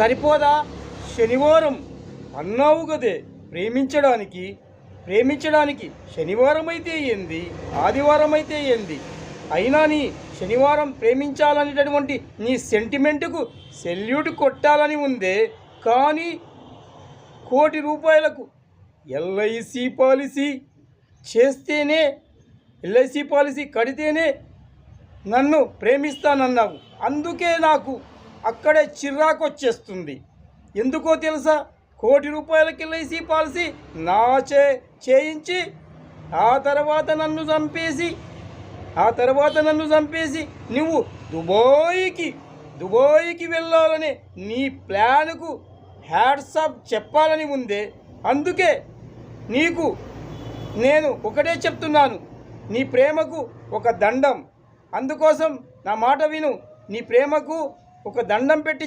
సరిపోదా? శనివారం అన్నావు కదే ప్రేమించడానికి ప్రేమించడానికి శనివారం అయితే ఏంది? ఆదివారం అయితే ఏంది? అయినా నీ శనివారం ప్రేమించాలనేటటువంటి నీ సెంటిమెంటుకు సెల్యూట్ కొట్టాలని ఉందే. కానీ కోటి రూపాయలకు ఎల్ఐసి పాలసీ చేస్తేనే ఎల్ఐసి పాలసీ కడితేనే నన్ను ప్రేమిస్తానన్నావు. అందుకే నాకు అక్కడే చిరాకు వచ్చేస్తుంది ఎందుకో తెలుసా? కోటి రూపాయలకి ఎల్ఐసి పాలసీ నా చే చేయించి ఆ తర్వాత నన్ను చంపేసి ఆ తర్వాత నన్ను చంపేసి నువ్వు దుబాయ్కి దుబాయ్కి వెళ్ళాలనే నీ ప్లాన్కు హ్యాట్సాప్ చెప్పాలని ఉందే. అందుకే నీకు నేను ఒకటే చెప్తున్నాను. నీ ప్రేమకు ఒక దండం. అందుకోసం నా మాట విను. నీ ప్రేమకు ఒక దండం పెట్టి